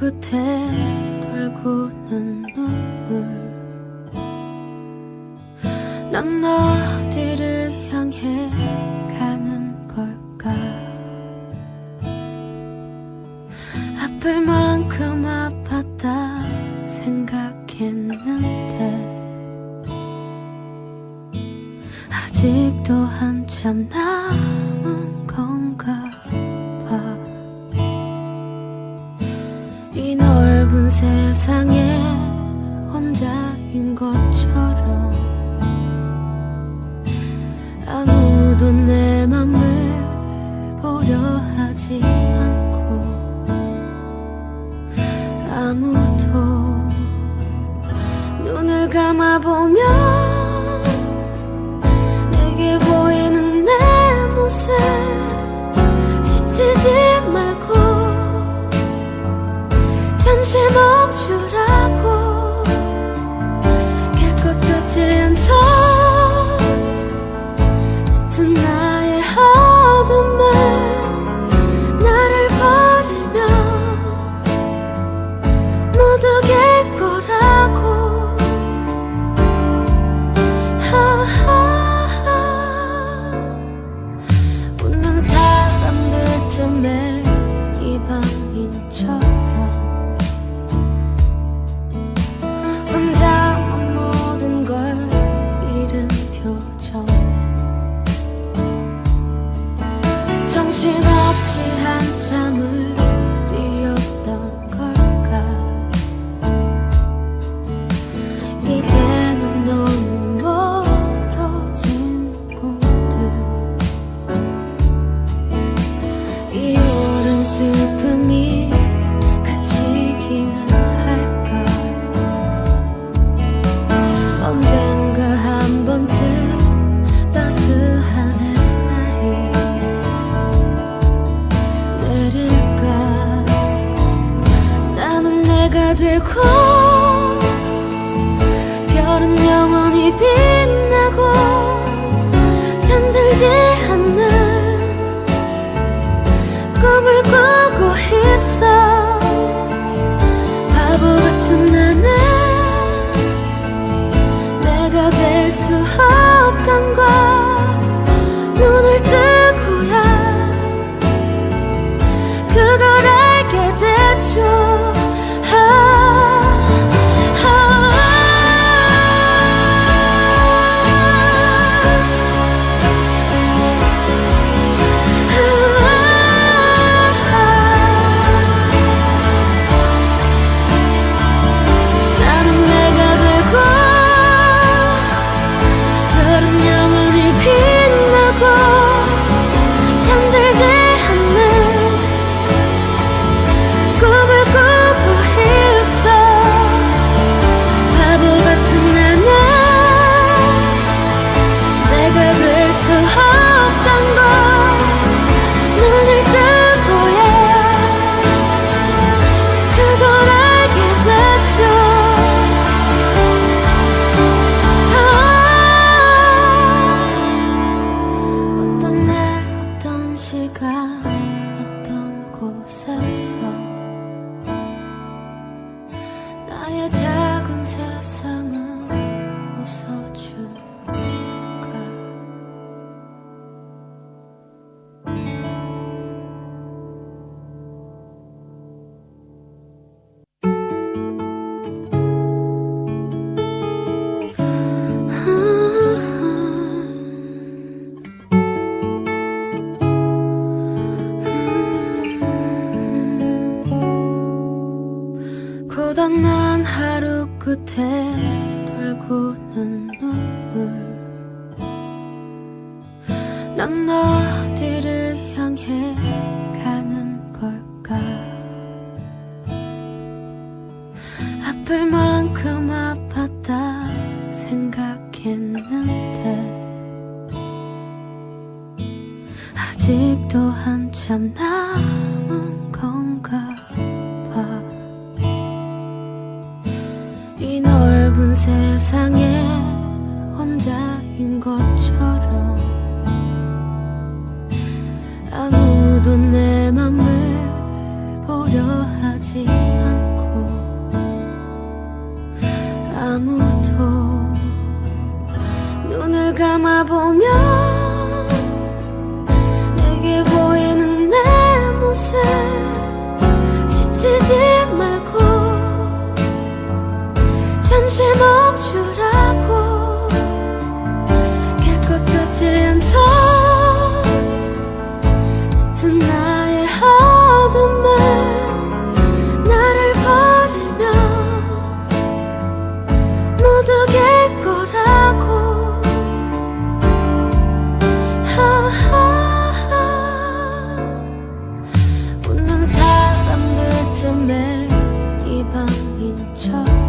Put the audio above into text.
끝에 돌고는 눈물. 난 어디를 향해 가는 걸까? 아플 만큼 아팠다 생각했는데. 아직도 한참 남은 이 넓은 세상에 혼자인 것처럼 아무도 내 맘을 보려 하지 않고 아무도 눈을 감아 내가 되고 별은 영원히 빛나고 잠들지 않는 꿈을 꾸고 있어 고단한 하루 끝에 돌고는 눈물. 난 어디를 향해 가는 걸까? 아플 만큼 아팠다 생각했는데. 아직도 한참 남은 좁은 세상에 혼자인 것처럼 아무도 내 맘을 보려 하지 않고 아무도 눈을 감아보면 唱